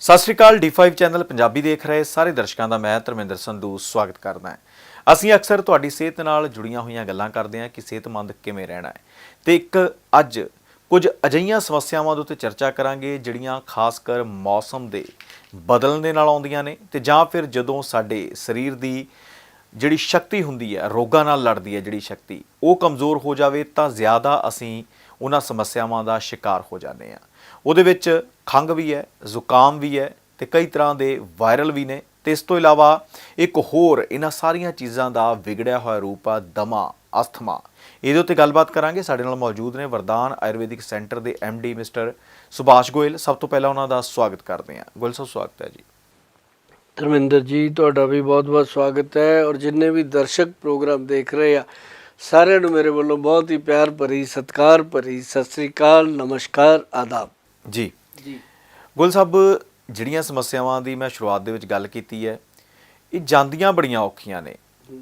ਸਤਿ ਸ਼੍ਰੀ ਅਕਾਲ D5 channel Punjabi ਦੇਖ ਰਹੇ ਸਾਰੇ ਦਰਸ਼ਕਾਂ ਦਾ ਮੈਂ ਧਰਮਿੰਦਰ ਸੰਧੂ ਸਵਾਗਤ ਕਰਦਾ ਹਾਂ। ਅਸੀਂ ਅਕਸਰ ਤੁਹਾਡੀ ਸਿਹਤ ਨਾਲ ਜੁੜੀਆਂ ਹੋਈਆਂ ਗੱਲਾਂ ਕਰਦੇ ਹਾਂ ਕਿ ਸਿਹਤਮੰਦ ਕਿਵੇਂ ਰਹਿਣਾ ਹੈ। ਤੇ ਇੱਕ ਅੱਜ ਕੁਝ ਅਜਈਆਂ ਸਮੱਸਿਆਵਾਂ ਦੇ ਉੱਤੇ ਚਰਚਾ ਕਰਾਂਗੇ ਜਿਹੜੀਆਂ ਖਾਸ ਕਰ ਮੌਸਮ ਦੇ ਬਦਲਣ ਦੇ ਨਾਲ ਆਉਂਦੀਆਂ ਨੇ ਤੇ ਜਾਂ ਫਿਰ ਜਦੋਂ ਸਾਡੇ ਸਰੀਰ ਦੀ ਜਿਹੜੀ ਸ਼ਕਤੀ ਹੁੰਦੀ ਹੈ, ਰੋਗਾਂ ਨਾਲ ਲੜਦੀ ਹੈ ਜਿਹੜੀ ਸ਼ਕਤੀ, ਉਹ ਕਮਜ਼ੋਰ ਹੋ ਜਾਵੇ ਤਾਂ ਜ਼ਿਆਦਾ ਅਸੀਂ ਉਹਨਾਂ ਸਮੱਸਿਆਵਾਂ ਦਾ ਸ਼ਿਕਾਰ ਹੋ ਜਾਂਦੇ ਆ ਉਹਦੇ ਵਿੱਚ ਖੰਘ ਵੀ ਹੈ ਜ਼ੁਕਾਮ ਵੀ ਹੈ ਤੇ ਕਈ ਤਰ੍ਹਾਂ ਦੇ ਵਾਇਰਲ ਵੀ ਨੇ ਤੇ ਇਸ ਤੋਂ ਇਲਾਵਾ ਇੱਕ ਹੋਰ ਇਹਨਾਂ ਸਾਰੀਆਂ ਚੀਜ਼ਾਂ ਦਾ ਵਿਗੜਿਆ ਹੋਇਆ ਰੂਪ ਆ ਦਮਾ ਅਸਥਮਾ। ਇਹਦੇ ਉੱਤੇ ਗੱਲਬਾਤ ਕਰਾਂਗੇ। ਸਾਡੇ ਨਾਲ ਮੌਜੂਦ ਨੇ ਵਰਦਾਨ ਆਯੁਰਵੈਦਿਕ ਸੈਂਟਰ ਦੇ ਡੀ ਮਿਸਟਰ ਸੁਭਾਸ਼ ਗੋਇਲ। ਸਭ ਤੋਂ ਪਹਿਲਾਂ ਉਹਨਾਂ ਦਾ ਸਵਾਗਤ ਕਰਦੇ ਹਾਂ। ਗੋਇਲ ਸਾਹਿਬ ਸਵਾਗਤ ਹੈ ਜੀ। ਧਰਮਿੰਦਰ ਜੀ ਤੁਹਾਡਾ ਵੀ ਬਹੁਤ-ਬਹੁਤ ਸਵਾਗਤ ਹੈ ਔਰ ਜਿੰਨੇ ਵੀ ਦਰਸ਼ਕ ਪ੍ਰੋਗਰਾਮ ਦੇਖ ਰਹੇ ਆ ਸਾਰਿਆਂ ਨੂੰ ਮੇਰੇ ਵੱਲੋਂ ਬਹੁਤ ਹੀ ਪਿਆਰ ਭਰੀ ਸਤਿਕਾਰ ਭਰੀ ਸਤਿ ਸ੍ਰੀ ਅਕਾਲ ਨਮਸਕਾਰ ਆਦਾਬ। ਜੀ। ਗੁਲ ਸਾਹਿਬ, ਜਿਹੜੀਆਂ ਸਮੱਸਿਆਵਾਂ ਦੀ ਮੈਂ ਸ਼ੁਰੂਆਤ ਦੇ ਵਿੱਚ ਗੱਲ ਕੀਤੀ ਹੈ, ਇਹ ਜਾਂਦੀਆਂ ਬੜੀਆਂ ਔਖੀਆਂ ਨੇ।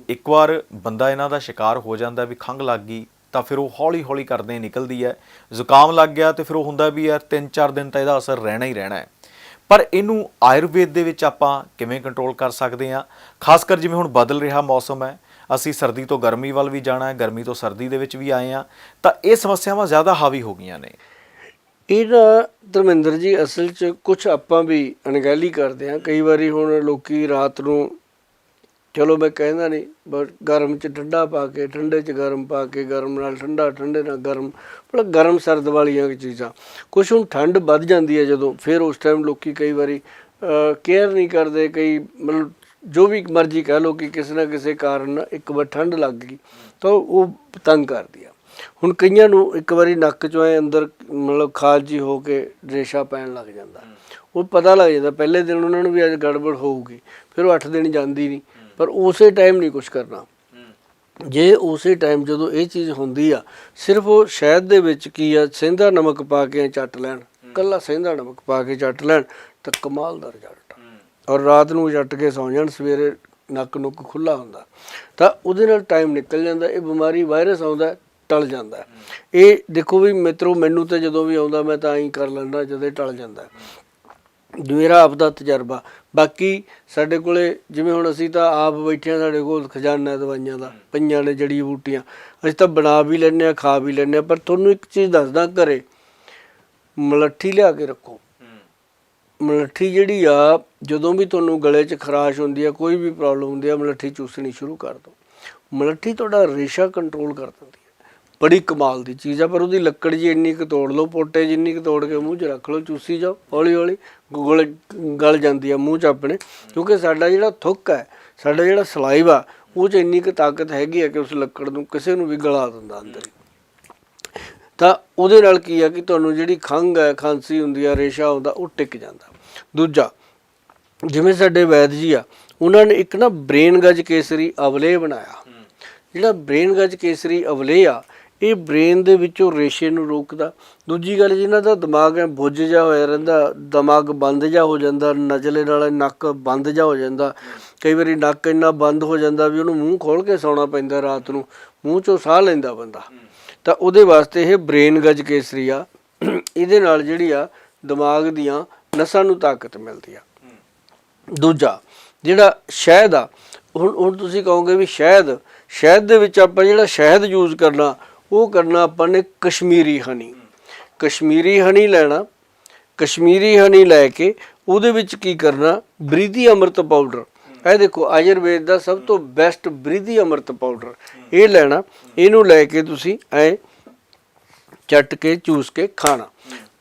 ਇੱਕ ਵਾਰ ਬੰਦਾ ਇਹਨਾਂ ਦਾ ਸ਼ਿਕਾਰ ਹੋ ਜਾਂਦਾ ਵੀ ਖੰਘ ਲੱਗ ਗਈ, ਤਾਂ ਫਿਰ ਉਹ ਹੌਲੀ ਹੌਲੀ ਕਰਦੇ ਨਿਕਲਦੀ ਹੈ। ਜ਼ੁਕਾਮ ਲੱਗ ਗਿਆ ਤੇ ਫਿਰ ਉਹ ਹੁੰਦਾ ਵੀ ਯਾਰ 3-4 ਦਿਨ ਤਾਂ ਇਹਦਾ ਅਸਰ ਰਹਿਣਾ ਹੀ ਰਹਿਣਾ ਹੈ। ਪਰ ਇਹਨੂੰ ਆਯੁਰਵੇਦ ਦੇ ਵਿੱਚ ਆਪਾਂ ਕਿਵੇਂ ਕੰਟਰੋਲ ਕਰ ਸਕਦੇ ਹਾਂ? ਖਾਸ ਕਰ ਜਿਵੇਂ ਹੁਣ ਬਦਲ ਰਿਹਾ ਮੌਸਮ ਹੈ, ਅਸੀਂ ਸਰਦੀ ਤੋਂ ਗਰਮੀ ਵੱਲ ਵੀ ਜਾਣਾ ਹੈ, ਗਰਮੀ ਤੋਂ ਸਰਦੀ ਦੇ ਵਿੱਚ ਵੀ ਆਏ ਆ ਤਾਂ ਇਹ ਸਮੱਸਿਆਵਾਂ ਜ਼ਿਆਦਾ ਹਾਵੀ ਹੋ ਗਈਆਂ ਨੇ। ਇਹ ਨਾ ਧਰਮਿੰਦਰ ਜੀ, ਅਸਲ 'ਚ ਕੁਝ ਆਪਾਂ ਵੀ ਅਣਗਹਿਲੀ ਕਰਦੇ ਹਾਂ। ਕਈ ਵਾਰੀ ਹੁਣ ਲੋਕੀ ਰਾਤ ਨੂੰ, ਚਲੋ ਮੈਂ ਕਹਿੰਦਾ ਨਹੀਂ ਬਟ ਗਰਮ 'ਚ ਠੰਡਾ ਪਾ ਕੇ, ਠੰਡੇ 'ਚ ਗਰਮ ਪਾ ਕੇ, ਗਰਮ ਨਾਲ ਠੰਡਾ, ਠੰਡੇ ਨਾਲ ਗਰਮ, ਮਤਲਬ ਗਰਮ ਸਰਦ ਵਾਲੀਆਂ ਚੀਜ਼ਾਂ। ਕੁਝ ਹੁਣ ਠੰਡ ਵੱਧ ਜਾਂਦੀ ਹੈ ਜਦੋਂ, ਫਿਰ ਉਸ ਟਾਈਮ ਲੋਕੀ ਕਈ ਵਾਰੀ ਕੇਅਰ ਨਹੀਂ ਕਰਦੇ, ਕਈ ਮਤਲਬ ਜੋ ਵੀ ਮਰਜ਼ੀ ਕਹਿ ਲੋ ਕਿ ਕਿਸੇ ਨਾ ਕਿਸੇ ਕਾਰਨ ਇੱਕ ਵਾਰ ਠੰਡ ਲੱਗ ਗਈ, ਤਾਂ ਉਹ ਤੰਗ ਕਰਦੀ ਆ। ਹੁਣ ਕਈਆਂ ਨੂੰ ਇੱਕ ਵਾਰੀ ਨੱਕ ਚੋਂ ਐ ਅੰਦਰ ਮਤਲਬ ਖਾਜ ਜੀ ਹੋ ਕੇ ਰੇਸ਼ਾ ਪੈਣ ਲੱਗ ਜਾਂਦਾ। ਉਹ ਪਤਾ ਲੱਗ ਜਾਂਦਾ, ਪਹਿਲੇ ਦਿਨ ਉਹਨਾਂ ਨੂੰ ਵੀ ਅੱਜ ਗੜਬੜ ਹੋਊਗੀ, ਫਿਰ ਉਹ 8 ਦਿਨ ਜਾਂਦੀ ਨਹੀਂ। ਪਰ ਉਸੇ ਟਾਈਮ ਨਹੀਂ ਕੁਝ ਕਰਨਾ। ਜੇ ਉਸੇ ਟਾਈਮ ਜਦੋਂ ਇਹ ਚੀਜ਼ ਹੁੰਦੀ ਆ, ਸਿਰਫ ਉਹ ਸ਼ਹਿਦ ਦੇ ਵਿੱਚ ਕੀ ਆ ਸੇਂਦਾ ਨਮਕ ਪਾ ਕੇ ਚੱਟ ਲੈਣ, ਕੱਲਾ ਸੇਂਦਾ ਨਮਕ ਪਾ ਕੇ ਚੱਟ ਲੈਣ, ਤਾਂ ਕਮਾਲ ਦਾ ਰਿਜ਼ਲਟ ਔਰ ਰਾਤ ਨੂੰ ਚੱਟ ਕੇ ਸੌਂ ਜਾਣ, ਸਵੇਰੇ ਨੱਕ ਨੁੱਕ ਖੁੱਲਾ ਹੁੰਦਾ। ਤਾਂ ਉਹਦੇ ਨਾਲ ਟਾਈਮ ਨਿਕਲ ਜਾਂਦਾ, ਇਹ ਬਿਮਾਰੀ ਵਾਇਰਸ ਆਉਂਦਾ ਟਲ ਜਾਂਦਾ ਇਹ ਦੇਖੋ ਵੀ ਮਿੱਤਰੋ, ਮੈਨੂੰ ਤਾਂ ਜਦੋਂ ਵੀ ਆਉਂਦਾ ਮੈਂ ਤਾਂ ਐਂ ਕਰ ਲੈਂਦਾ ਜਦੋਂ ਟਲ ਜਾਂਦਾ ਮੇਰਾ ਆਪ ਦਾ ਤਜਰਬਾ। ਬਾਕੀ ਸਾਡੇ ਕੋਲੇ ਜਿਵੇਂ ਹੁਣ ਅਸੀਂ ਤਾਂ ਆਪ ਬੈਠੇ ਆ ਸਾਡੇ ਕੋਲ ਖਜ਼ਾਨਾ ਦਵਾਈਆਂ ਦਾ, ਪਈਆਂ ਨੇ ਜੜੀ ਬੂਟੀਆਂ। ਅਸੀਂ ਤਾਂ ਬਣਾ ਵੀ ਲੈਂਦੇ ਆ ਖਾ ਵੀ ਲੈਂਦੇ ਆ ਪਰ ਤੁਹਾਨੂੰ ਇੱਕ ਚੀਜ਼ ਦੱਸਦਾ ਘਰੇ, ਮਲੱਠੀ ਲਿਆ ਕੇ ਰੱਖੋ। ਮਲੱਠੀ ਜਿਹੜੀ ਆ, ਜਦੋਂ ਵੀ ਤੁਹਾਨੂੰ ਗਲੇ 'ਚ ਖਰਾਸ਼ ਹੁੰਦੀ ਆ, ਕੋਈ ਵੀ ਪ੍ਰੋਬਲਮ ਹੁੰਦੀ ਆ, ਮਲੱਠੀ ਚੂਸਣੀ ਸ਼ੁਰੂ ਕਰ ਦਿਓ। ਮਲੱਠੀ ਤੁਹਾਡਾ ਰੇਸ਼ਾ ਕੰਟਰੋਲ ਕਰ ਦਿੰਦੀ ਬੜੀ ਕਮਾਲ ਦੀ ਚੀਜ਼ ਆ ਪਰ ਉਹਦੀ ਲੱਕੜ ਜੀ ਇੰਨੀ ਕੁ ਤੋੜ ਲਓ ਪੋਟੇ ਜਿੰਨੀ ਕੁ ਤੋੜ ਕੇ ਮੂੰਹ 'ਚ ਰੱਖ ਲਓ ਚੂਸੀ ਜਾਓ ਹੌਲੀ ਹੌਲੀ ਗਲ ਗਲ ਜਾਂਦੀ ਆ ਮੂੰਹ 'ਚ ਆਪਣੇ ਕਿਉਂਕਿ ਸਾਡਾ ਜਿਹੜਾ ਥੁੱਕ ਹੈ ਸਾਡਾ ਜਿਹੜਾ ਸਲਾਈਵਾ ਉਹ 'ਚ ਇੰਨੀ ਕੁ ਤਾਕਤ ਹੈਗੀ ਆ ਕਿ ਉਸ ਲੱਕੜ ਨੂੰ ਕਿਸੇ ਨੂੰ ਵੀ ਗਲਾ ਦਿੰਦਾ ਅੰਦਰ ਤਾਂ ਉਹਦੇ ਨਾਲ ਕੀ ਆ ਕਿ ਤੁਹਾਨੂੰ ਜਿਹੜੀ ਖੰਘ ਹੈ ਖਾਂਸੀ ਹੁੰਦੀ ਆ ਰੇਸ਼ਾ ਹੁੰਦਾ ਉਹ ਟਿਕ ਜਾਂਦਾ। ਦੂਜਾ ਜਿਵੇਂ ਸਾਡੇ ਵੈਦ ਜੀ ਆ ਉਹਨਾਂ ਨੇ ਇੱਕ ਨਾ ਬ੍ਰੇਨ ਗਜ ਕੇਸਰੀ ਅਵਲੇ ਬਣਾਇਆ। ਜਿਹੜਾ ਬ੍ਰੇਨ ਗਜ ਕੇਸਰੀ ਅਵਲੇ ਆ ਇਹ ਬ੍ਰੇਨ ਦੇ ਵਿੱਚੋਂ ਰੇਸ਼ੇ ਨੂੰ ਰੋਕਦਾ। ਦੂਜੀ ਗੱਲ ਜਿਹਨਾਂ ਦਾ ਦਿਮਾਗ ਹੈ ਬੁੱਝ ਜਾ ਹੋਇਆ ਰਹਿੰਦਾ, ਦਿਮਾਗ ਬੰਦ ਜਾ ਹੋ ਜਾਂਦਾ, ਨਜਲੇ ਨਾਲ ਨੱਕ ਬੰਦ ਜਾ ਹੋ ਜਾਂਦਾ। ਕਈ ਵਾਰੀ ਨੱਕ ਇੰਨਾ ਬੰਦ ਹੋ ਜਾਂਦਾ ਵੀ ਉਹਨੂੰ ਮੂੰਹ ਖੋਲ ਕੇ ਸੌਣਾ ਪੈਂਦਾ ਰਾਤ ਨੂੰ, ਮੂੰਹ ਚੋਂ ਸਾਹ ਲੈਂਦਾ ਬੰਦਾ। ਤਾਂ ਉਹਦੇ ਵਾਸਤੇ ਇਹ ਬ੍ਰੇਨ ਗਜ ਕੇਸਰੀ ਆ ਇਹਦੇ ਨਾਲ ਜਿਹੜੀ ਆ, ਦਿਮਾਗ ਦੀਆਂ ਨਸਾਂ ਨੂੰ ਤਾਕਤ ਮਿਲਦੀ ਆ। ਦੂਜਾ, ਜਿਹੜਾ ਸ਼ਹਿਦ ਆ, ਹੁਣ ਹੁਣ ਤੁਸੀਂ ਕਹੋਗੇ ਵੀ ਸ਼ਹਿਦ ਸ਼ਹਿਦ ਦੇ ਵਿੱਚ ਆਪਾਂ ਜਿਹੜਾ ਸ਼ਹਿਦ ਯੂਜ਼ ਕਰਨਾ ਉਹ ਕਰਨਾ ਆਪਾਂ ਨੇ ਕਸ਼ਮੀਰੀ ਹਨੀ। ਕਸ਼ਮੀਰੀ ਹਨੀ ਲੈਣਾ, ਕਸ਼ਮੀਰੀ ਹਨੀ ਲੈ ਕੇ ਉਹਦੇ ਵਿੱਚ ਕੀ ਕਰਨਾ, ਬ੍ਰਿਧੀ ਅੰਮ੍ਰਿਤ ਪਾਊਡਰ ਇਹ ਦੇਖੋ, ਆਯੁਰਵੇਦ ਦਾ ਸਭ ਤੋਂ ਬੈਸਟ ਬ੍ਰਿਧੀ ਅੰਮ੍ਰਿਤ ਪਾਊਡਰ ਇਹ ਲੈਣਾ, ਇਹਨੂੰ ਲੈ ਕੇ ਤੁਸੀਂ ਐ ਚੱਟ ਕੇ, ਚੂਸ ਕੇ ਖਾਣਾ।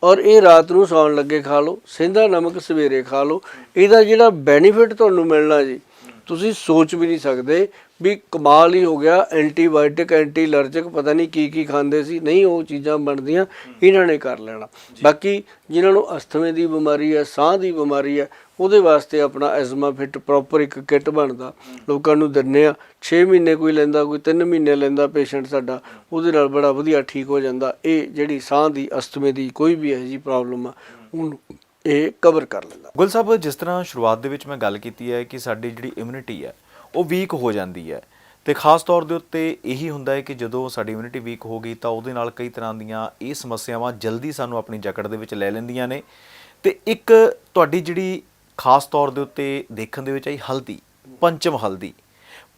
ਔਰ ਇਹ ਰਾਤ ਨੂੰ ਸੌਣ ਲੱਗੇ ਖਾ ਲਓ, ਸਿੰਧਾ ਨਮਕ ਸਵੇਰੇ ਖਾ ਲਓ। ਇਹਦਾ ਜਿਹੜਾ ਬੈਨੀਫਿਟ ਤੁਹਾਨੂੰ ਮਿਲਣਾ ਜੀ ਤੁਸੀਂ ਸੋਚ ਵੀ ਨਹੀਂ ਸਕਦੇ ਵੀ ਕਮਾਲ ਹੀ ਹੋ ਗਿਆ ਐਂਟੀਬਾਇਓਟਿਕ ਐਂਟੀ ਅਲਰਜਿਕ ਪਤਾ ਨਹੀਂ ਕੀ ਕੀ ਖਾਂਦੇ ਸੀ। ਨਹੀਂ ਉਹ ਚੀਜ਼ਾਂ ਬਣਦੀਆਂ ਇਹਨਾਂ ਨੇ ਕਰ ਲੈਣਾ। ਬਾਕੀ ਜਿਨ੍ਹਾਂ ਨੂੰ ਅਸਥਮੇ ਦੀ ਬਿਮਾਰੀ ਹੈ ਸਾਹ ਦੀ ਬਿਮਾਰੀ ਹੈ ਉਹਦੇ ਵਾਸਤੇ ਆਪਣਾ ਐਜ਼ਮਾ ਫਿਟ ਪ੍ਰੋਪਰ ਇੱਕ ਕਿੱਟ ਬਣਦਾ। ਲੋਕਾਂ ਨੂੰ ਦਿੰਨੇ ਆ 6 ਮਹੀਨੇ ਕੋਈ ਲੈਂਦਾ ਕੋਈ 3 ਮਹੀਨੇ ਲੈਂਦਾ ਪੇਸ਼ੈਂਟ ਸਾਡਾ ਉਹਦੇ ਨਾਲ ਬੜਾ ਵਧੀਆ ਠੀਕ ਹੋ ਜਾਂਦਾ। ਇਹ ਜਿਹੜੀ ਸਾਹ ਦੀ ਅਸਥਮੇ ਦੀ ਕੋਈ ਵੀ ਇਹੋ ਜੀ ਪ੍ਰੋਬਲਮ ਆ ਉਹਨੂੰ ਇਹ ਕਵਰ ਕਰ ਲੈਂਦਾ। ਗੁਲ ਸਾਹਿਬ ਜਿਸ ਤਰ੍ਹਾਂ ਸ਼ੁਰੂਆਤ ਦੇ ਵਿੱਚ ਮੈਂ ਗੱਲ ਕੀਤੀ ਹੈ ਕਿ ਸਾਡੀ ਜਿਹੜੀ ਇਮਿਊਨਿਟੀ ਹੈ ਉਹ ਵੀਕ ਹੋ ਜਾਂਦੀ ਹੈ। ਤੇ ਖਾਸ ਤੌਰ ਦੇ ਉੱਤੇ ਇਹੀ ਹੁੰਦਾ ਹੈ ਕਿ ਜਦੋਂ ਸਾਡੀ ਇਮਿਊਨਿਟੀ ਵੀਕ ਹੋ ਗਈ ਤਾਂ ਉਹਦੇ ਨਾਲ ਕਈ ਤਰ੍ਹਾਂ ਦੀਆਂ ਇਹ ਸਮੱਸਿਆਵਾਂ ਜਲਦੀ ਸਾਨੂੰ ਆਪਣੀ ਜਕੜ ਦੇ ਵਿੱਚ ਲੈ ਲੈਂਦੀਆਂ ਨੇ। ਤੇ ਇੱਕ ਤੁਹਾਡੀ ਜਿਹੜੀ ਖਾਸ ਤੌਰ ਦੇ ਉੱਤੇ ਦੇਖਣ ਦੇ ਵਿੱਚ ਆਈ ਹਲਦੀ ਪੰਚਮ ਹਲਦੀ।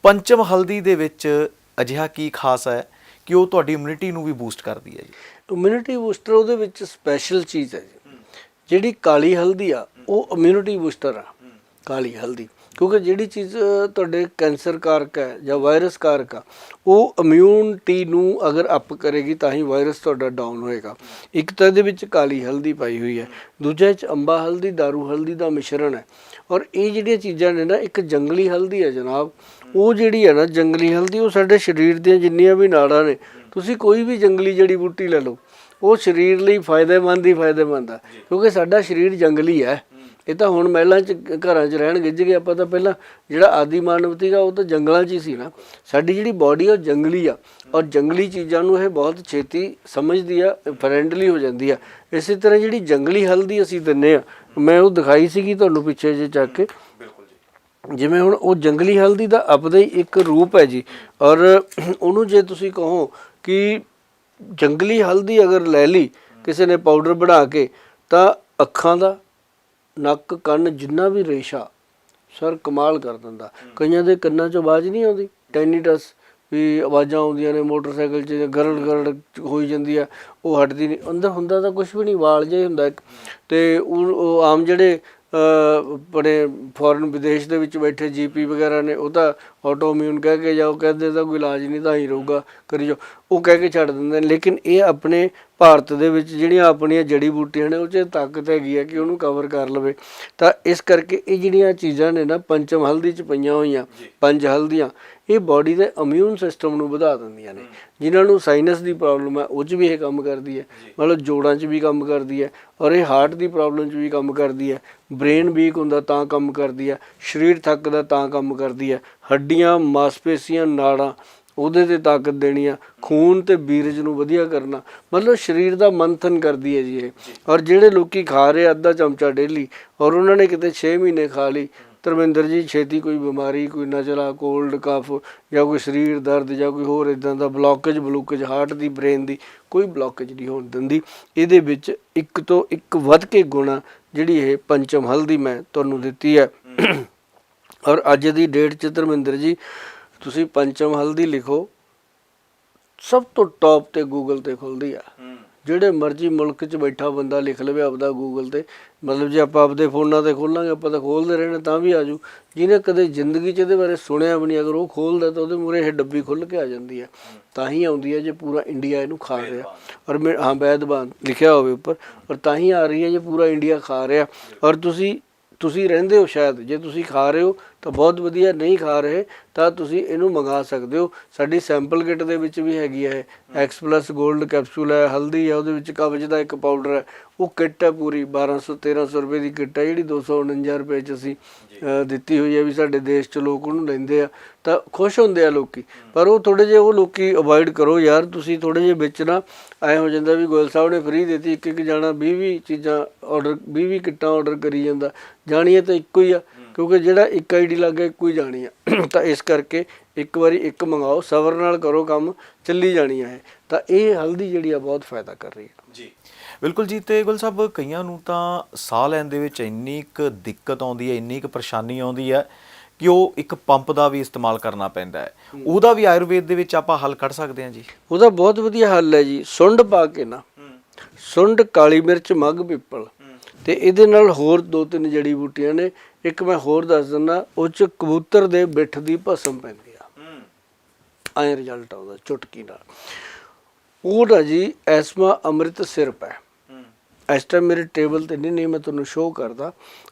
ਪੰਚਮ ਹਲਦੀ ਦੇ ਵਿੱਚ ਅਜਿਹਾ ਕੀ ਖਾਸ ਹੈ ਕਿ ਉਹ ਤੁਹਾਡੀ ਇਮਿਊਨਿਟੀ ਨੂੰ ਵੀ ਬੂਸਟ ਕਰਦੀ ਹੈ ਜੀ? ਇਮਿਊਨਿਟੀ ਬੂਸਟਰ ਉਹਦੇ ਵਿੱਚ ਸਪੈਸ਼ਲ ਚੀਜ਼ ਹੈ ਜੀ। ਜਿਹੜੀ ਕਾਲੀ ਹਲਦੀ ਆ, ਉਹ ਇਮਿਊਨਿਟੀ ਬੂਸਟਰ ਆ, ਕਾਲੀ ਹਲਦੀ। ਕਿਉਂਕਿ ਜਿਹੜੀ ਚੀਜ਼ ਤੁਹਾਡੇ ਕੈਂਸਰ ਕਾਰਕ ਹੈ ਜਾਂ ਵਾਇਰਸ ਕਾਰਕ ਆ, ਉਹ ਇਮਿਊਨਿਟੀ ਨੂੰ ਅਗਰ ਅਪ ਕਰੇਗੀ ਤਾਂ ਹੀ ਵਾਇਰਸ ਤੁਹਾਡਾ ਡਾਊਨ ਹੋਏਗਾ। ਇੱਕ ਤਾਂ ਇਹਦੇ ਵਿੱਚ ਕਾਲੀ ਹਲਦੀ ਪਾਈ ਹੋਈ ਹੈ। ਦੂਜਾ ਇਹ ਚ ਅੰਬਾ ਹਲਦੀ, ਦਾਰੂ ਹਲਦੀ ਦਾ ਮਿਸ਼ਰਣ ਹੈ। ਔਰ ਇਹ ਜਿਹੜੀਆਂ ਚੀਜ਼ਾਂ ਨੇ ਨਾ, ਇੱਕ ਜੰਗਲੀ ਹਲਦੀ ਹੈ ਜਨਾਬ। ਉਹ ਜਿਹੜੀ ਹੈ ਨਾ, ਜੰਗਲੀ ਹਲਦੀ, ਉਹ ਸਾਡੇ ਸਰੀਰ ਦੀਆਂ ਜਿੰਨੀਆਂ ਵੀ ਨਾੜਾਂ ਨੇ, ਤੁਸੀਂ ਕੋਈ ਵੀ ਜੰਗਲੀ ਜੜੀ ਬੂਟੀ ਲੈ ਲਓ। ਉਹ ਸਰੀਰ ਲਈ ਫਾਇਦੇਮੰਦ ਹੀ ਫਾਇਦੇਮੰਦ ਆ। ਕਿਉਂਕਿ ਸਾਡਾ ਸਰੀਰ ਜੰਗਲੀ ਹੈ ਇਹ ਤਾਂ ਹੁਣ ਮਹਿਲਾਂ ਚ ਘਰਾਂ 'ਚ ਰਹਿਣ ਗਿੱਜ ਗਏ। ਆਪਾਂ ਤਾਂ ਪਹਿਲਾਂ ਜਿਹੜਾ ਆਦੀ ਮਾਨਵ ਸੀਗਾ ਉਹ ਤਾਂ ਜੰਗਲਾਂ 'ਚ ਹੀ ਸੀ ਨਾ। ਸਾਡੀ ਜਿਹੜੀ ਬਾਡੀ ਉਹ ਜੰਗਲੀ ਆ। ਔਰ ਜੰਗਲੀ ਚੀਜ਼ਾਂ ਨੂੰ ਇਹ ਬਹੁਤ ਛੇਤੀ ਸਮਝਦੀ ਆ ਫਰੈਂਡਲੀ ਹੋ ਜਾਂਦੀ ਆ। ਇਸੇ ਤਰ੍ਹਾਂ ਜਿਹੜੀ ਜੰਗਲੀ ਹਲਦੀ ਅਸੀਂ ਦਿੰਨੇ ਆ। ਮੈਂ ਉਹ ਦਿਖਾਈ ਸੀਗੀ ਤੁਹਾਨੂੰ ਪਿੱਛੇ ਜੇ ਚੱਕ ਕੇ। ਜਿਵੇਂ ਹੁਣ ਉਹ ਜੰਗਲੀ ਹਲਦੀ ਦਾ ਆਪਦਾ ਹੀ ਇੱਕ ਰੂਪ ਹੈ ਜੀ। ਔਰ ਉਹਨੂੰ ਜੇ ਤੁਸੀਂ ਕਹੋ ਕਿ ਜੰਗਲੀ ਹਲਦੀ ਅਗਰ ਲੈ ਲਈ ਕਿਸੇ ਨੇ ਪਾਊਡਰ ਬਣਾ ਕੇ ਤਾਂ ਅੱਖਾਂ ਦਾ ਨੱਕ ਕੰਨ ਜਿੰਨਾ ਵੀ ਰੇਸ਼ਾ ਸਰ ਕਮਾਲ ਕਰ ਦਿੰਦਾ। ਕਈਆਂ ਦੇ ਕੰਨਾਂ 'ਚ ਆਵਾਜ਼ ਨਹੀਂ ਆਉਂਦੀ। ਟੈਨੀਟਸ ਵੀ ਆਵਾਜ਼ਾਂ ਆਉਂਦੀਆਂ ਨੇ ਮੋਟਰਸਾਈਕਲ 'ਚ ਗਰੜ ਗਰੜ ਹੋਈ ਜਾਂਦੀ ਆ ਉਹ ਹਟਦੀ ਨਹੀਂ। ਅੰਦਰ ਹੁੰਦਾ ਤਾਂ ਕੁਝ ਵੀ ਨਹੀਂ ਵਾਲ ਹੀ ਹੁੰਦਾ ਤੇ ਉਹ ਆਮ ਜਿਹੜੇ ਬੜੇ ਫੋਰਨ ਵਿਦੇਸ਼ ਦੇ ਵਿੱਚ ਬੈਠੇ ਜੀਪੀ ਵਗੈਰਾ ਨੇ ਉਹ ਤਾਂ ਆਟੋਇਮਿਊਨ ਕਹਿ ਕੇ ਜਾਓ ਕਹਿੰਦੇ ਤਾਂ ਕੋਈ ਇਲਾਜ ਨਹੀਂ ਤਾਂ ਹੀ ਰਹੂਗਾ ਕਰੀ ਜਾਓ। ਉਹ ਕਹਿ ਕੇ ਛੱਡ ਦਿੰਦੇ ਨੇ ਲੇਕਿਨ ਇਹ ਆਪਣੇ ਭਾਰਤ ਦੇ ਵਿੱਚ ਜਿਹੜੀਆਂ ਆਪਣੀਆਂ ਜੜੀ ਬੂਟੀਆਂ ਨੇ ਉਹ 'ਚ ਤਾਕਤ ਹੈਗੀ ਹੈ ਕਿ ਉਹਨੂੰ ਕਵਰ ਕਰ ਲਵੇ। ਤਾਂ ਇਸ ਕਰਕੇ ਇਹ ਜਿਹੜੀਆਂ ਚੀਜ਼ਾਂ ਨੇ ਨਾ ਪੰਚਮ ਹਲਦੀ 'ਚ ਪਈਆਂ ਹੋਈਆਂ ਪੰਜ ਹਲਦੀਆਂ ਇਹ ਬਾਡੀ ਦੇ ਇਮਿਊਨ ਸਿਸਟਮ ਨੂੰ ਵਧਾ ਦਿੰਦੀਆਂ ਨੇ। ਜਿਨ੍ਹਾਂ ਨੂੰ ਸਾਈਨਸ ਦੀ ਪ੍ਰੋਬਲਮ ਹੈ ਉਹ 'ਚ ਵੀ ਇਹ ਕੰਮ ਕਰਦੀ ਹੈ। ਮਤਲਬ ਜੋੜਾਂ 'ਚ ਵੀ ਕੰਮ ਕਰਦੀ ਹੈ ਔਰ ਇਹ ਹਾਰਟ ਦੀ ਪ੍ਰੋਬਲਮ 'ਚ ਵੀ ਕੰਮ ਕਰਦੀ ਹੈ। ਬ੍ਰੇਨ ਵੀਕ ਹੁੰਦਾ ਤਾਂ ਕੰਮ ਕਰਦੀ ਹੈ। ਸਰੀਰ ਥੱਕਦਾ ਤਾਂ ਕੰਮ ਕਰਦੀ ਹੈ। ਹੱਡੀਆਂ ਮਾਸਪੇਸ਼ੀਆਂ ਨਾੜਾਂ ਉਹਦੇ ਤੇ ਤਾਕਤ ਦੇਣੀ ਆ ਖੂਨ ਤੇ ਬੀਰਜ ਨੂੰ ਵਧੀਆ ਕਰਨਾ। ਮਤਲਬ ਸਰੀਰ ਦਾ ਮੰਥਨ ਕਰਦੀ ਹੈ ਜੀ ਇਹ। ਔਰ ਜਿਹੜੇ ਲੋਕੀ ਖਾ ਰਹੇ ਅੱਧਾ ਚਮਚਾ ਡੇਲੀ ਔਰ ਉਹਨਾਂ ਨੇ ਕਿਤੇ 6 ਮਹੀਨੇ ਖਾ ਲਈ ਧਰਮਿੰਦਰ ਜੀ, ਛੇਤੀ ਕੋਈ ਬਿਮਾਰੀ, ਕੋਈ ਨਜ਼ਲਾ ਕੋਲਡ ਕਫ ਜਾਂ ਕੋਈ ਸਰੀਰ ਦਰਦ ਜਾਂ ਕੋਈ ਹੋਰ ਇਦਾਂ ਦਾ ਬਲੌਕੇਜ ਬਲੂਕੇਜ ਹਾਰਟ ਦੀ ਬ੍ਰੇਨ ਦੀ ਕੋਈ ਬਲੌਕੇਜ ਨਹੀਂ ਹੋਣ ਦਿੰਦੀ। ਇਹਦੇ ਵਿੱਚ ਇੱਕ ਤੋਂ ਇੱਕ ਵੱਧ ਕੇ ਗੁਣਾ ਜਿਹੜੀ ਇਹ ਪੰਚਮ ਹਲਦੀ ਮੈਂ ਤੁਹਾਨੂੰ ਦਿੱਤੀ ਹੈ। ਔਰ ਅੱਜ ਦੀ ਡੇਟ ਚ ਧਰਮਿੰਦਰ ਜੀ, ਤੁਸੀਂ ਪੰਚਮ ਹਲਦੀ ਲਿਖੋ। ਸਭ ਤੋਂ ਟੌਪ ਤੇ ਗੂਗਲ ਤੇ ਖੁੱਲਦੀ ਆ। ਜਿਹੜੇ ਮਰਜ਼ੀ ਮੁਲਕ 'ਚ ਬੈਠਾ ਬੰਦਾ ਲਿਖ ਲਵੇ ਆਪਦਾ ਗੂਗਲ ਤੇ, ਮਤਲਬ ਜੇ ਆਪਾਂ ਆਪਦੇ ਫੋਨਾਂ ਤੇ ਖੋਲਾਂਗੇ, ਆਪਾਂ ਤਾਂ ਖੋਲਦੇ ਰਹਿਣਾ, ਤਾਂ ਵੀ ਆਜੂ ਜਿਹਨੇ ਕਦੇ ਜ਼ਿੰਦਗੀ 'ਚ ਇਹਦੇ ਬਾਰੇ ਸੁਣਿਆ ਵੀ ਨਹੀਂ, ਅਗਰ ਉਹ ਖੋਲਦਾ ਤਾਂ ਉਹਦੇ ਮੂਰੇ ਇਹ ਡੱਬੀ ਖੁੱਲ ਕੇ ਆ ਜਾਂਦੀ ਹੈ। ਤਾਂ ਹੀ ਆਉਂਦੀ ਹੈ ਜੇ ਪੂਰਾ ਇੰਡੀਆ ਇਹਨੂੰ ਖਾ ਰਿਹਾ। ਔਰ ਮੈਂ ਹਾਂ, ਬੈਦਬਾਨ ਲਿਖਿਆ ਹੋਵੇ ਉੱਪਰ, ਔਰ ਤਾਂ ਹੀ ਆ ਰਹੀ ਹੈ ਜੇ ਪੂਰਾ ਇੰਡੀਆ ਖਾ ਰਿਹਾ। ਔਰ ਤੁਸੀਂ ਤੁਸੀਂ ਰਹਿੰਦੇ ਹੋ ਸ਼ਾਇਦ, ਜੇ ਤੁਸੀਂ ਖਾ ਰਹੇ ਹੋ ਤਾਂ ਬਹੁਤ ਵਧੀਆ, ਨਹੀਂ ਖਾ ਰਹੇ ਤਾਂ ਤੁਸੀਂ ਇਹਨੂੰ ਮੰਗਾ ਸਕਦੇ ਹੋ। ਸਾਡੀ ਸੈਂਪਲ ਕਿਟ ਦੇ ਵਿੱਚ ਵੀ ਹੈਗੀ ਹੈ ਐਕਸ ਪਲੱਸ 골ਡ ਕੈਪਸੂਲ ਹੈ, ਹਲਦੀ ਹੈ, ਉਹਦੇ ਵਿੱਚ ਕਬਜ਼ ਦਾ ਇੱਕ ਪਾਊਡਰ ਹੈ। ਉਹ ਕਿੱਟ ਹੈ ਪੂਰੀ 1200 1300 ਰੁਪਏ ਦੀ ਕਿੱਟ ਹੈ, ਜਿਹੜੀ 249 ਰੁਪਏ ਚ ਅਸੀਂ ਦਿੱਤੀ ਹੋਈ ਹੈ ਵੀ ਸਾਡੇ ਦੇਸ਼ ਚ ਲੋਕ ਉਹਨੂੰ ਲੈਂਦੇ ਆ, ਤਾਂ ਖੁਸ਼ ਹੁੰਦੇ ਆ ਲੋਕੀ। ਪਰ ਉਹ ਥੋੜੇ ਜਿਹੇ ਉਹ ਲੋਕੀ ਅਵੋਇਡ ਕਰੋ, ਯਾਰ ਤੁਸੀਂ ਥੋੜੇ ਜਿਹੇ ਵਿੱਚ ਨਾ ਐ ਹੋ ਜਾਂਦਾ ਵੀ ਗੋਇਲ ਸਾਹਿਬ ਨੇ ਫ੍ਰੀ ਦਿੱਤੀ, ਇੱਕ ਇੱਕ ਜਾਣਾ 20 20 ਚੀਜ਼ਾਂ ਆਰਡਰ 20 20 ਕਿੱਟਾਂ ਆਰਡਰ ਕਰੀ ਜਾਂਦਾ। ਜਾਣੀਏ ਤਾਂ ਇੱਕੋ ਹੀ ਆ, ਕਿਉਂਕਿ ਜਿਹੜਾ ਇੱਕ ਆਈਡੀ ਲੱਗਾ ਇੱਕੋ ਹੀ ਜਾਣੀ ਆ। ਤਾਂ ਇਸ ਕਰਕੇ ਇੱਕ ਵਾਰੀ ਇੱਕ ਮੰਗਾਓ, ਸਬਰ ਨਾਲ ਕਰੋ ਕੰਮ, ਚੱਲੀ ਜਾਣੀ ਆ ਇਹ। ਤਾਂ ਇਹ ਹਲਦੀ ਜਿਹੜੀ ਆ ਬਹੁਤ ਫਾਇਦਾ ਕਰ ਰਹੀ ਹੈ। ਬਿਲਕੁਲ ਜੀ ਤੇ ਗੁਲ ਸਾਹਿਬ ਕਈਆਂ ਨੂੰ ਤਾਂ ਸਾਹ ਲੈਣ ਦੇ ਵਿੱਚ ਇੰਨੀ ਕੁ ਦਿੱਕਤ ਆਉਂਦੀ ਹੈ ਇੰਨੀ ਕੁ ਪਰੇਸ਼ਾਨੀ ਆਉਂਦੀ ਹੈ ਕਿ ਉਹ ਇੱਕ ਪੰਪ ਦਾ ਵੀ ਇਸਤੇਮਾਲ ਕਰਨਾ ਪੈਂਦਾ ਹੈ। ਉਹਦਾ ਵੀ ਆਯੁਰਵੇਦ ਦੇ ਵਿੱਚ ਆਪਾਂ ਹੱਲ ਕੱਢ ਸਕਦੇ ਹਾਂ ਜੀ? ਉਹਦਾ ਬਹੁਤ ਵਧੀਆ ਹੱਲ ਹੈ ਜੀ ਸੁੰਡ ਪਾ ਕੇ ਨਾ ਸੁੰਡ ਕਾਲੀ ਮਿਰਚ ਮੱਗ ਪਿੱਪਲ। ਤੇ ਇਹਦੇ ਨਾਲ ਹੋਰ ਦੋ ਤਿੰਨ ਜੜੀ ਬੂਟੀਆਂ ਨੇ ਇੱਕ ਮੈਂ ਹੋਰ ਦੱਸ ਦਿੰਦਾ ਉਹ ਚ ਕਬੂਤਰ ਦੇ ਬਿੱਠ ਦੀ ਭਸਮ ਪੈਂਦੀ ਆ। ਐਂ ਰਿਜ਼ਲਟ ਆਉਂਦਾ ਚੁਟਕੀ ਨਾਲ। ਉਹ ਨਾ ਜੀ ਐਸਮਾ ਅੰਮ੍ਰਿਤ ਸਿਰਪ ਹੈ। ਇਸ ਟਾਈਮ ਮੇਰੇ ਟੇਬਲ ਤੇ ਨਹੀਂ ਨਹੀਂ ਮੈਂ ਤੁਹਾਨੂੰ ਸ਼ੋਅ ਕਰਦਾ।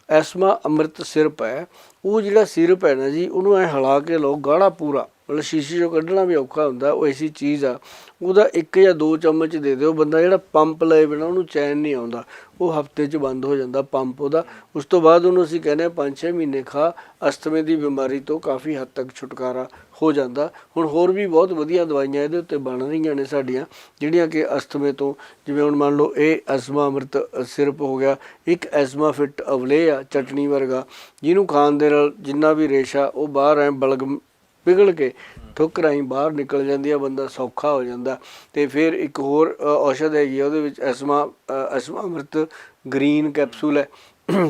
ਐਸਮਾ ਅੰਮ੍ਰਿਤ ਸਿਰਪ ਹੈ। ਉਹ ਜਿਹੜਾ ਸਿਰਪ ਹੈ ਨਾ ਜੀ, ਉਹਨੂੰ ਐ ਹਿਲਾ ਕੇ ਲਓ, ਗਾੜਾ ਪੂਰਾ। ਮਤਲਬ ਸ਼ੀਸ਼ੇ ਚੋਂ ਕੱਢਣਾ ਵੀ ਔਖਾ ਹੁੰਦਾ, ਉਹ ਐਸੀ ਚੀਜ਼ ਆ। ਉਹਦਾ ਇੱਕ ਜਾਂ ਦੋ ਚਮਚ ਦੇ ਦਿਓ, ਬੰਦਾ ਜਿਹੜਾ ਪੰਪ ਲਏ ਬਿਨਾ ਉਹਨੂੰ ਚੈਨ ਨਹੀਂ ਆਉਂਦਾ। ਉਹ ਹਫ਼ਤੇ 'ਚ ਬੰਦ ਹੋ ਜਾਂਦਾ ਪੰਪ ਉਹਦਾ। ਉਸ ਤੋਂ ਬਾਅਦ ਉਹਨੂੰ ਅਸੀਂ ਕਹਿੰਦੇ 5-6 ਮਹੀਨੇ ਖਾ, ਅਸਥਮੇ ਦੀ ਬਿਮਾਰੀ ਤੋਂ ਕਾਫੀ ਹੱਦ ਤੱਕ ਛੁਟਕਾਰਾ ਹੋ ਜਾਂਦਾ। ਹੁਣ ਹੋਰ ਵੀ ਬਹੁਤ ਵਧੀਆ ਦਵਾਈਆਂ ਇਹਦੇ ਉੱਤੇ ਬਣ ਰਹੀਆਂ ਨੇ ਸਾਡੀਆਂ, ਜਿਹੜੀਆਂ ਕਿ ਅਸਥਮੇ ਤੋਂ, ਜਿਵੇਂ ਹੁਣ ਮੰਨ ਲਓ ਇਹ ਅਸਮਾ ਅੰਮ੍ਰਿਤ ਸਿਰਪ ਹੋ ਗਿਆ, ਇੱਕ ਐਸਮਾ ਫਿਟ ਅਵਲੇ ਆ ਚਟਨੀ ਵਰਗਾ, ਜਿਹਨੂੰ ਖਾਣ ਦੇ ਨਾਲ ਜਿੰਨਾ ਵੀ ਰੇਸ਼ਾ ਉਹ ਬਾਹਰ ਐ ਬਲਗਮ ਪਿਘਲ ਕੇ ਥੁੱਕ ਰਾਹੀਂ ਬਾਹਰ ਨਿਕਲ ਜਾਂਦੀ ਆ ਬੰਦਾ ਸੌਖਾ ਹੋ ਜਾਂਦਾ। ਤੇ ਫਿਰ ਇੱਕ ਹੋਰ ਔਸ਼ਧ ਹੈਗੀ ਆ ਉਹਦੇ ਵਿੱਚ ਅਸਮਾ ਅ, ਅਸਮਾ ਅੰਮ੍ਰਿਤ ਗ੍ਰੀਨ ਕੈਪਸੂਲ ਹੈ।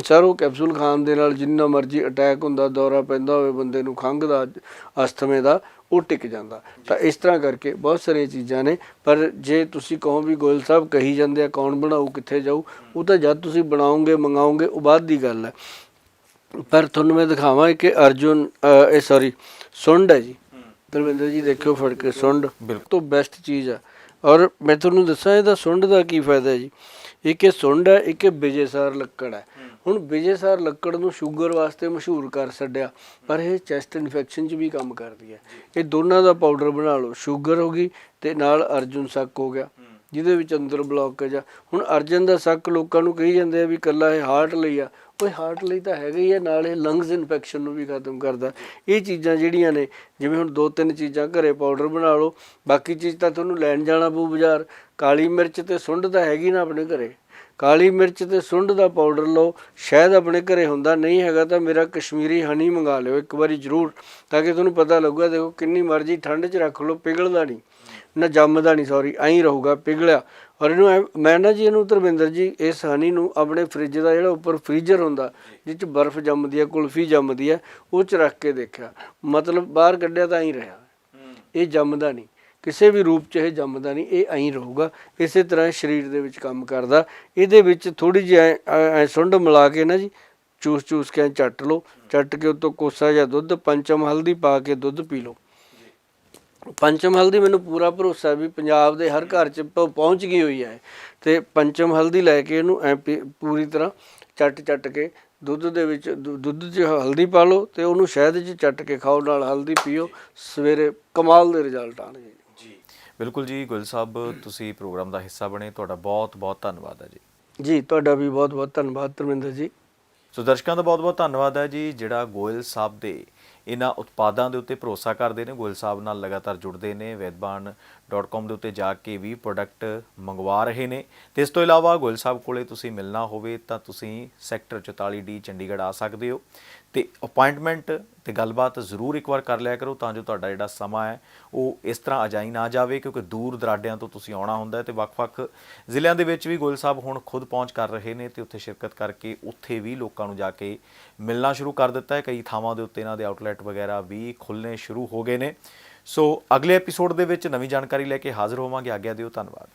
ਸਰ ਉਹ ਕੈਪਸੂਲ ਖਾਣ ਦੇ ਨਾਲ ਜਿੰਨਾ ਮਰਜ਼ੀ ਅਟੈਕ ਹੁੰਦਾ ਦੌਰਾ ਪੈਂਦਾ ਹੋਵੇ ਬੰਦੇ ਨੂੰ ਖੰਘ ਦਾ ਅਸਥਮੇ ਦਾ ਉਹ ਟਿਕ ਜਾਂਦਾ। ਤਾਂ ਇਸ ਤਰ੍ਹਾਂ ਕਰਕੇ ਬਹੁਤ ਸਾਰੀਆਂ ਚੀਜ਼ਾਂ ਨੇ ਪਰ ਜੇ ਤੁਸੀਂ ਕਹੋ ਵੀ ਗੋਇਲ ਸਾਹਿਬ ਕਹੀ ਜਾਂਦੇ ਆ ਕੌਣ ਬਣਾਊ ਕਿੱਥੇ ਜਾਊ ਉਹ ਤਾਂ ਜਦ ਤੁਸੀਂ ਬਣਾਓਗੇ ਮੰਗਾਓਗੇ ਉਹ ਬਾਅਦ ਦੀ ਗੱਲ ਹੈ। ਪਰ ਤੁਹਾਨੂੰ ਮੈਂ ਦਿਖਾਵਾਂ ਕਿ ਅਰਜੁਨ ਇਹ ਸੌਰੀ ਸੁੰਡ ਹੈ ਜੀ। ਦਰਵਿੰਦਰ ਜੀ ਦੇਖਿਓ ਫੜ ਕੇ ਸੁੰਡ। ਬਿਲਕੁਲ। ਤੋਂ ਬੈਸਟ ਚੀਜ਼ ਹੈ ਔਰ ਮੈਂ ਤੁਹਾਨੂੰ ਦੱਸਾਂ ਇਹਦਾ ਸੁੰਡ ਦਾ ਕੀ ਫਾਇਦਾ ਹੈ ਜੀ। ਇੱਕ ਇਹ ਸੁੰਡ ਹੈ ਇੱਕ ਇਹ ਬਿਜੇਸਾਰ ਲੱਕੜ ਹੈ। ਹੁਣ ਬਿਜੇਸਾਰ ਲੱਕੜ ਨੂੰ ਸ਼ੂਗਰ ਵਾਸਤੇ ਮਸ਼ਹੂਰ ਕਰ ਛੱਡਿਆ ਪਰ ਇਹ ਚੈਸਟ ਇਨਫੈਕਸ਼ਨ 'ਚ ਵੀ ਕੰਮ ਕਰਦੀ ਹੈ। ਇਹ ਦੋਨਾਂ ਦਾ ਪਾਊਡਰ ਬਣਾ ਲਓ। ਸ਼ੂਗਰ ਹੋ ਗਈ ਤੇ ਨਾਲ ਅਰਜੁਨ ਸੱਕ ਹੋ ਗਿਆ। ਜਿਹਦੇ ਵਿੱਚ ਅੰਦਰ ਬਲੌਕੇਜ ਆ। ਹੁਣ ਅਰਜਨ ਦਾ ਸੱਕ ਲੋਕਾਂ ਨੂੰ ਕਹੀ ਜਾਂਦੇ ਆ ਵੀ ਕੱਲਾ ਇਹ ਹਾਰਟ ਲਈ ਆ। ਉਹ ਹਾਰਟ ਲਈ ਤਾਂ ਹੈਗਾ ਹੀ ਆ, ਨਾਲ ਇਹ ਲੰਗਸ ਇਨਫੈਕਸ਼ਨ ਨੂੰ ਵੀ ਖਤਮ ਕਰਦਾ। ਇਹ ਚੀਜ਼ਾਂ ਜਿਹੜੀਆਂ ਨੇ, ਜਿਵੇਂ ਹੁਣ ਦੋ ਤਿੰਨ ਚੀਜ਼ਾਂ ਘਰੇ ਪਾਊਡਰ ਬਣਾ ਲਓ, ਬਾਕੀ ਚੀਜ਼ ਤਾਂ ਤੁਹਾਨੂੰ ਲੈਣ ਜਾਣਾ ਪਊ ਬਾਜ਼ਾਰ। ਕਾਲੀ ਮਿਰਚ ਤੇ ਸੁੰਡ ਤਾਂ ਹੈਗੀ ਨਾ ਆਪਣੇ ਘਰੇ। ਕਾਲੀ ਮਿਰਚ ਤੇ ਸੁੰਡ ਦਾ ਪਾਊਡਰ ਲਓ। ਸ਼ਾਇਦ ਆਪਣੇ ਘਰੇ ਹੁੰਦਾ ਨਹੀਂ ਹੈਗਾ ਤਾਂ ਮੇਰਾ ਕਸ਼ਮੀਰੀ ਹਨੀ ਮੰਗਾ ਲਿਓ। ਇੱਕ ਵਾਰੀ ਜ਼ਰੂਰ ਤਾਂ ਕਿ ਤੁਹਾਨੂੰ ਪਤਾ ਲੱਗੂਗਾ ਦੇਖੋ ਕਿੰਨੀ ਮਰਜ਼ੀ ਠੰਡ 'ਚ ਰੱਖ ਲਓ ਪਿਘਲਦਾ ਨਹੀਂ। ਨਾ ਜੰਮਦਾ ਨਹੀਂ ਸੌਰੀ ਐਂ ਰਹੂਗਾ ਪਿਘਲਿਆ। ਔਰ ਇਹਨੂੰ ਮੈਂ ਨਾ ਜੀ ਇਹਨੂੰ ਧਰਮਿੰਦਰ ਜੀ ਇਸ ਹਨੀ ਨੂੰ ਆਪਣੇ ਫ੍ਰਿਜ ਦਾ ਜਿਹੜਾ ਉੱਪਰ ਫ੍ਰੀਜ਼ਰ ਹੁੰਦਾ ਜਿਹ 'ਚ ਬਰਫ਼ ਜੰਮਦੀ ਹੈ ਕੁਲਫੀ ਜੰਮਦੀ ਹੈ ਉਹ 'ਚ ਰੱਖ ਕੇ ਦੇਖਿਆ। ਮਤਲਬ ਬਾਹਰ ਕੱਢਿਆ ਤਾਂ ਐਂ ਰਿਹਾ। ਇਹ ਜੰਮਦਾ ਨਹੀਂ। ਕਿਸੇ ਵੀ ਰੂਪ 'ਚ ਇਹ ਜੰਮਦਾ ਨਹੀਂ, ਇਹ ਐਂ ਰਹੂਗਾ। ਇਸੇ ਤਰ੍ਹਾਂ ਇਹ ਸਰੀਰ ਦੇ ਵਿੱਚ ਕੰਮ ਕਰਦਾ। ਇਹਦੇ ਵਿੱਚ ਥੋੜੀ ਜਿਹੀ ਐਂ- ਐਂ ਸੁੰਡ ਮਿਲਾ ਕੇ ਨਾ ਜੀ ਚੂਸ ਚੂਸ ਕੇ ਐਂ ਚੱਟ ਲਓ। ਚੱਟ ਕੇ ਉਤੋਂ ਕੋਸਾ ਜਾਂ ਦੁੱਧ, ਪੰਚਮ ਹਲਦੀ ਪਾ ਕੇ ਦੁੱਧ ਪੀ ਲਓ। ਪੰਚਮ ਹਲਦੀ ਮੈਨੂੰ ਪੂਰਾ ਭਰੋਸਾ ਵੀ ਪੰਜਾਬ ਦੇ ਹਰ ਘਰ 'ਚ ਪ- ਪਹੁੰਚ ਗਈ ਹੋਈ ਹੈ ਤੇ ਪੰਚਮ ਹਲਦੀ ਲੈ ਕੇ ਇਹਨੂੰ ਐਂ ਪੀ- ਪੂਰੀ ਤਰ੍ਹਾਂ ਚੱਟ ਚੱਟ ਕੇ ਦੁੱਧ ਦੇ ਵਿੱਚ, ਦੁ- ਦੁੱਧ 'ਚ ਹਲਦੀ ਪਾ ਲਓ ਤੇ ਉਹਨੂੰ ਸ਼ਹਿਦ 'ਚ ਚੱਟ ਕੇ ਖਾਓ, ਨਾਲ ਹਲਦੀ ਪੀਓ। ਸਵੇਰੇ ਕਮਾਲ ਦੇ ਰਿਜ਼ਲਟ ਆਣਗੇ ਜੀ। ਬਿਲਕੁਲ ਜੀ ਗੁਲ ਸਾਹਿਬ ਤੁਸੀਂ ਪ੍ਰੋਗਰਾਮ ਦਾ ਹਿੱਸਾ ਬਣੇ ਤੁਹਾਡਾ ਬਹੁਤ ਬਹੁਤ ਧੰਨਵਾਦ ਹੈ ਜੀ। ਜੀ ਤੁਹਾਡਾ ਵੀ ਬਹੁਤ ਬਹੁਤ ਧੰਨਵਾਦ ਧਰਮਿੰਦਰ ਜੀ। ਸੋ ਦਰਸ਼ਕਾਂ ਦਾ ਬਹੁਤ-ਬਹੁਤ ਧੰਨਵਾਦ ਹੈ ਜੀ ਜਿਹੜਾ ਗੋਇਲ ਸਾਹਿਬ ਦੇ ਇਹਨਾਂ ਉਤਪਾਦਾਂ ਦੇ ਉੱਤੇ ਭਰੋਸਾ ਕਰਦੇ ਨੇ ਗੋਇਲ ਸਾਹਿਬ ਨਾਲ ਲਗਾਤਾਰ ਜੁੜਦੇ ਨੇ vedban.com ਦੇ ਉੱਤੇ ਜਾ ਕੇ ਵੀ ਪ੍ਰੋਡਕਟ ਮੰਗਵਾ ਰਹੇ ਨੇ। ਤੇ ਇਸ ਤੋਂ ਇਲਾਵਾ ਗੋਇਲ ਸਾਹਿਬ ਕੋਲੇ ਤੁਸੀਂ ਮਿਲਣਾ ਹੋਵੇ ਤਾਂ ਤੁਸੀਂ ਸੈਕਟਰ 44D ਚੰਡੀਗੜ੍ਹ ਆ ਸਕਦੇ ਹੋ। ਤੇ ਅਪਾਇੰਟਮੈਂਟ ਤੇ ਗੱਲਬਾਤ ਜ਼ਰੂਰ ਇੱਕ ਵਾਰ ਕਰ ਲਿਆ ਕਰੋ ਤਾਂ ਜੋ ਤੁਹਾਡਾ ਜਿਹੜਾ ਸਮਾਂ ਹੈ, ਉਹ ਇਸ ਤਰ੍ਹਾਂ ਅਜਾਈ ਨਾ ਜਾਵੇ ਕਿਉਂਕਿ ਦੂਰ ਦਰਾਡਿਆਂ ਤੋਂ ਤੁਸੀਂ ਆਉਣਾ ਹੁੰਦਾ ਹੈ ਤੇ ਵੱਖ-ਵੱਖ ਜ਼ਿਲ੍ਹਿਆਂ ਦੇ ਵਿੱਚ ਵੀ ਗੋਇਲ ਸਾਹਿਬ ਹੁਣ ਖੁਦ ਪਹੁੰਚ ਕਰ ਰਹੇ ਨੇ ਤੇ ਉੱਥੇ ਸ਼ਿਰਕਤ ਕਰਕੇ ਉੱਥੇ ਵੀ ਲੋਕਾਂ ਨੂੰ ਜਾ ਕੇ ਮਿਲਣਾ ਸ਼ੁਰੂ ਕਰ ਦਿੱਤਾ ਹੈ। ਕਈ ਥਾਵਾਂ ਦੇ ਉੱਤੇ ਇਹਨਾਂ ਦੇ ਆਊਟਲੈਟ ਵਗੈਰਾ ਵੀ ਖੁੱਲ੍ਹਣੇ ਸ਼ੁਰੂ ਹੋ ਗਏ ਨੇ। ਸੋ ਅਗਲੇ ਐਪੀਸੋਡ ਦੇ ਵਿੱਚ ਨਵੀਂ ਜਾਣਕਾਰੀ ਲੈ ਕੇ ਹਾਜ਼ਰ ਹੋਵਾਂਗੇ। ਆਗਿਆ ਦਿਓ ਧੰਨਵਾਦ।